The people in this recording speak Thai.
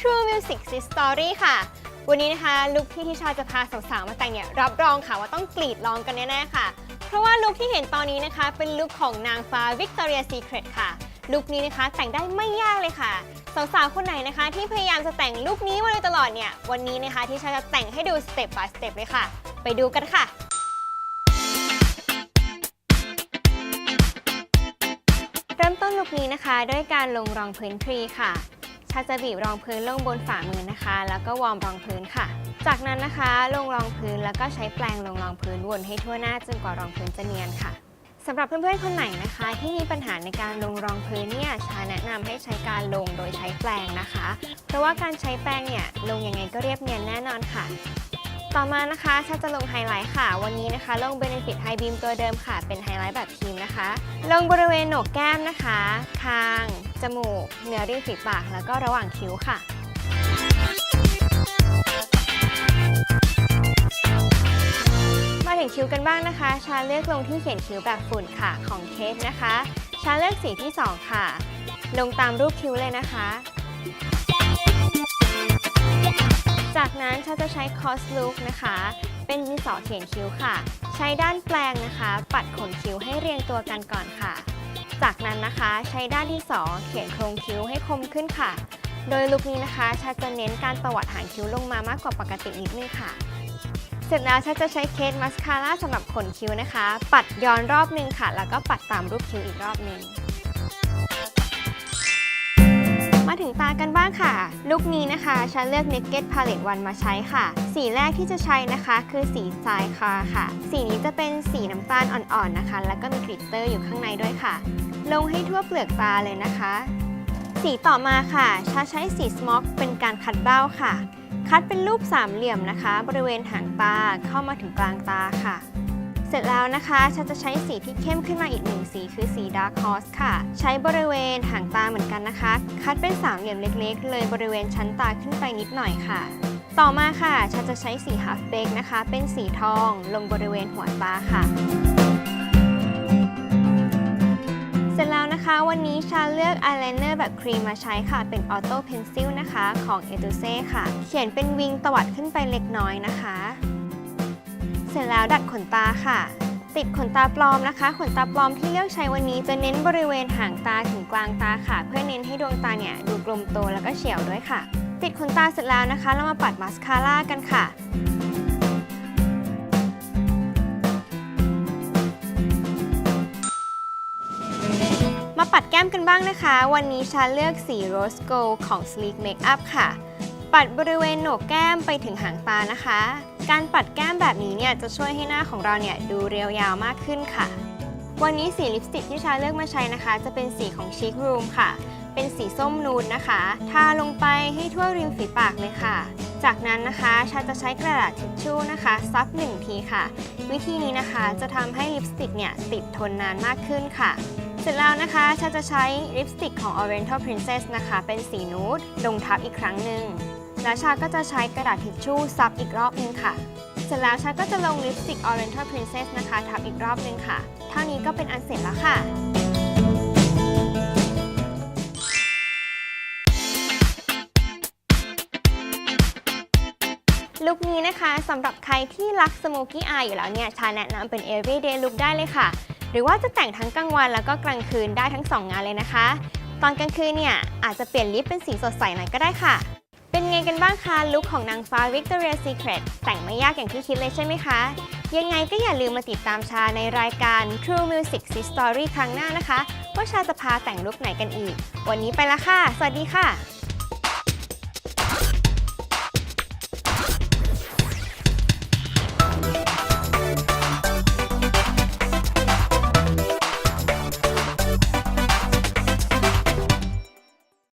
True Music Story ค่ะ วันนี้นะคะลุคที่ทิชาจะพาสาวๆมาแต่งเนี่ยรับรองค่ะว่าต้องกรีดร้องกันแน่ๆค่ะ เพราะว่าลุคที่เห็นตอนนี้นะคะ เป็นลุคของนางฟ้า Victoria Secret ค่ะลุคนี้นะคะแต่งได้ไม่ยากเลยค่ะ สาวๆ คนไหนนะคะ ที่พยายามจะแต่งลุคนี้มาโดยตลอดเนี่ย วันนี้นะคะทิชาจะแต่งให้ดูสเต็ป by สเต็ปเลยค่ะ ไปดูกันค่ะเริ่มต้นลุคนี้นะคะ ด้วยการลงรองพื้นครีค่ะ ชาจะบีบรองพื้นลงบนฝ่ามือนะคะ แล้วก็วอร์มรองพื้นค่ะ จากนั้นนะคะลงรองพื้นแล้วก็ใช้แปรงลงรองพื้นวนให้ทั่วหน้าจนกว่ารองพื้นจะเนียนค่ะสำหรับเพื่อนๆคนไหนนะคะ ที่มีปัญหาในการลงรองพื้นเนี่ยชาแนะนำให้ใช้การลงโดยใช้แปรงนะคะ เพราะว่าการใช้แปรงเนี่ยลงยังไงก็เรียบเนียนแน่นอนค่ะต่อมานะคะชาจะลงไฮไลท์ค่ะ วันนี้นะคะ ลง Benefit High Beam ตัวเดิมค่ะ เป็นไฮไลท์แบบทีมนะคะ ลงบริเวณโหนกแก้มนะคะ คาง จมูกเหนือริมฝีปาก แล้วก็ระหว่างคิ้วค่ะ มาถึงคิ้วกันบ้างนะคะ ชาเลือกลงที่เขียนคิ้วแบบฝุ่นค่ะของเคสนะคะ ชาเลือกสีที่ 2 ค่ะ ลงตามรูปคิ้วเลยนะคะ จากนั้นชาจะใช้คอสลูกนะคะ เป็นดินสอเขียนคิ้วค่ะ ใช้ด้านแปลงนะคะ ปัดขนคิ้วให้เรียงตัวกันก่อนค่ะ จากนั้นนะคะใช้ด้านที่สอเขียนโครงคิ้วให้คมขึ้นค่ะ โดยลุคนี้นะคะชาจะเน้นการตวัดหางคิ้วลงมามากกว่าปกตินิดนึงค่ะ เสร็จแล้วชาจะใช้เคสมัสคาร่าสำหรับขนคิ้วนะคะ ปัดย้อนรอบนึงค่ะ แล้วก็ปัดตามรูปคิ้วอีกรอบนึงมาถึงตากันบ้างค่ะ ลุคนี้นะคะฉันเลือก Naked Palette 1มาใช้ค่ะ สีแรกที่จะใช้นะคะคือสีทรายคาค่ะ สีนี้จะเป็นสีน้ำตาลอ่อนๆนะคะ แล้วก็มีกลิตเตอร์อยู่ข้างในด้วยค่ะ ลงให้ทั่วเปลือกตาเลยนะคะ สีต่อมาค่ะชาใช้สีสโมกเป็นการคัดเบ้าค่ะ คัดเป็นรูปสามเหลี่ยมนะคะ บริเวณหางตาเข้ามาถึงกลางตาค่ะ เสร็จแล้วนะคะฉันจะใช้สีที่เข้มขึ้นมาอีกหนึ่งสีคือสี Dark Horse ค่ะ ใช้บริเวณหางตาเหมือนกันนะคะ คัดเป็นสามเหลี่ยมเล็กๆ เลยบริเวณชั้นตาขึ้นไปนิดหน่อยค่ะต่อมาค่ะฉันจะใช้สี Half Baked นะคะ เป็นสีทองลงบริเวณหัวตาค่ะ ลือกอายไลเนอร์แบบครีมมาใช้ค่ะ เป็น Auto Pencil นะคะ ของ e t u s e ค่ะ เขียนเป็นวิงตวัดขึ้นไปเล็กน้อยนะคะ เสร็จแล้วดัดขนตาค่ะ ติดขนตาปลอมนะคะ ขนตาปลอมที่เลือกใช้วันนี้จะเน้นบริเวณหางตาถึงกลางตาค่ะ เพื่อเน้นให้ดวงตาเนี่ยดูกลมโตแล้วก็เฉียวด้วยค่ะ ติดขนตาเสร็จแล้วนะคะ เรามาปัดมาสคาร่ากันค่ะ ปัดแก้มกันบ้างนะคะ วันนี้ชาเลือกสี Rose Gold ของ Sleek Makeup ค่ะ ปัดบริเวณโหนกแก้มไปถึงหางตานะคะ การปัดแก้มแบบนี้เนี่ยจะช่วยให้หน้าของเราเนี่ยดูเรียวยาวมากขึ้นค่ะ วันนี้สีลิปสติกที่ชาเลือกมาใช้นะคะ จะเป็นสีของ Chic Room ค่ะ เป็นสีส้มนูนนะคะ ทาลงไปให้ทั่วริมฝีปากเลยค่ะ จากนั้นนะคะชาจะใช้กระดาษทิชชู่นะคะซับหนึ่งทีค่ะ วิธีนี้นะคะจะทำให้ลิปสติกเนี่ยติดทนนานมากขึ้นค่ะ เสร็จแล้วนะคะชาจะใช้ลิปสติกของ Oriental Princess นะคะ เป็นสีนูดลงทับอีกครั้งหนึ่งแล้วชาก็จะใช้กระดาษทิชชู่ซับอีกรอบนึงค่ะ เสร็จแล้วชาก็จะลงลิปสติก Oriental Princess นะคะ ทับอีกรอบนึงค่ะ เท่านี้ก็เป็นอันเสร็จแล้วค่ะลุคนี้นะคะสำหรับใครที่รักสโมกี้อายอยู่แล้วเนี่ยชาแนะนำเป็น everyday look ได้เลยค่ะ หรือว่าจะแต่งทั้งกลางวันแล้วก็กลางคืนได้ทั้ง 2 งานเลยนะคะ ตอนกลางคืนเนี่ยอาจจะเปลี่ยนลิปเป็นสีสดใสหน่อยก็ได้ค่ะ เป็นไงกันบ้างคะลุคของนางฟ้า Victoria Secret แต่งไม่ยากอย่างที่คิดเลยใช่ไหมคะ ยังไงก็อย่าลืมมาติดตามชาในรายการ True Music Story ครั้งหน้านะคะว่าชาจะพาแต่งลุคไหนกันอีก วันนี้ไปละค่ะ สวัสดีค่ะ